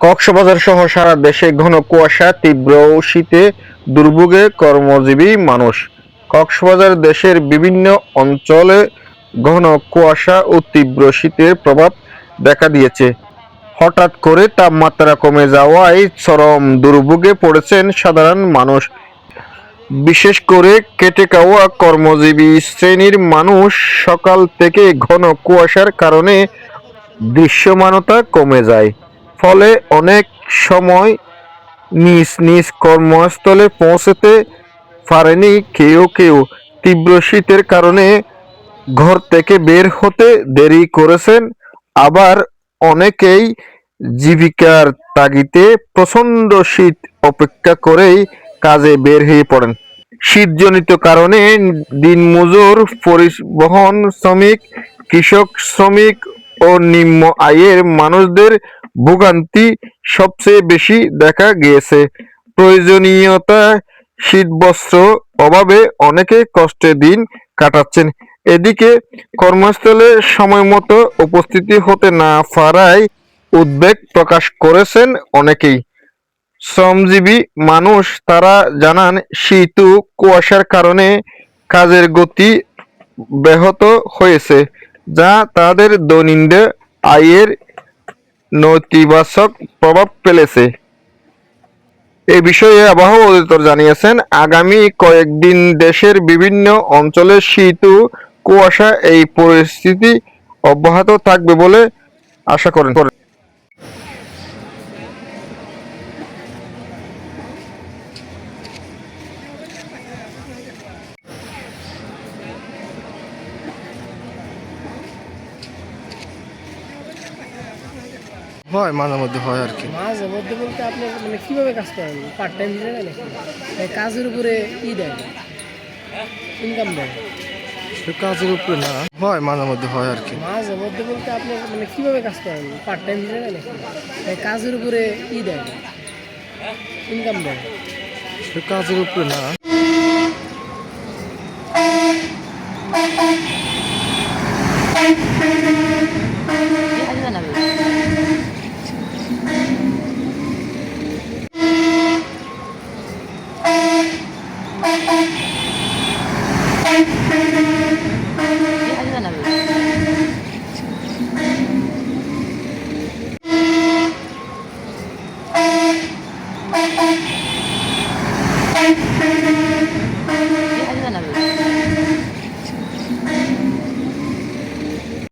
কক্সবাজার সহ সারা দেশে ঘন কুয়াশা, তীব্র শীতে দুর্ভোগে কর্মজীবী মানুষ। কক্সবাজার দেশের বিভিন্ন অঞ্চলে ঘন কুয়াশা ও তীব্র শীতের প্রভাব দেখা দিয়েছে। হঠাৎ করে তাপমাত্রা কমে যাওয়ায় চরম দুর্ভোগে পড়েছেন সাধারণ মানুষ। বিশেষ করে কেটে খাওয়া কর্মজীবী শ্রেণির মানুষ সকাল থেকে ঘন কুয়াশার কারণে দৃশ্যমানতা কমে যায়। ফলে অনেক সময় নিজ নিজ কর্মস্থলে পৌঁছতে পারেনি কেউ কেউ। তীব্র শীতের কারণে ঘর থেকে বের হতে দেরি করেছেন। আবার অনেকেই জীবিকার তাগিদে প্রচণ্ড শীত অপেক্ষা করেই কাজে বের হয়ে পড়েন। শীতজনিত কারণে দিনমজুর, পরিবহন শ্রমিক, কৃষক শ্রমিক ও নিম্ন আয়ের মানুষদের ভোগান্তি সবচেয়ে বেশি দেখা গিয়েছে। প্রয়োজনীয়তা শীতবস্ত্র অভাবে অনেকে কষ্টে দিন কাটাচ্ছেন। এদিকে কর্মস্থলে সময় মতো উপস্থিতি হতে না পারায় উদ্বেগ প্রকাশ করেছেন অনেকেই। শ্রমজীবী মানুষ তারা জানান, শীত কুয়াশার কারণে কাজের গতি ব্যাহত হয়েছে, যা তাদের দৈনন্দিন আয়ের নেতিবাচক প্রভাব ফেলেছে। এ বিষয়ে আবহাওয়া অধিদপ্তর জানিয়েছেন, আগামী কয়েকদিন দেশের বিভিন্ন অঞ্চলে শীত ও কুয়াশা এই পরিস্থিতি অব্যাহত থাকবে বলে আশা করেন। হয় মাঝে মধ্যে হয় আর কি। মাঝে মধ্যে বলতে আপনি মানে কীভাবে কাজ করেন? পার্ট টাইম দিলে না নাকি? এই কাজের উপরে ই দেয়? ইনকাম দেয়? সে কাজের উপরে না হয় মাঝে মধ্যে হয় আর কি। মাঝে মধ্যে বলতে আপনি মানে কীভাবে কাজ করেন? পার্ট টাইম দিলে না নাকি? এই কাজের উপরে ই দেয়? ইনকাম দেয়? সে কাজের উপরে না।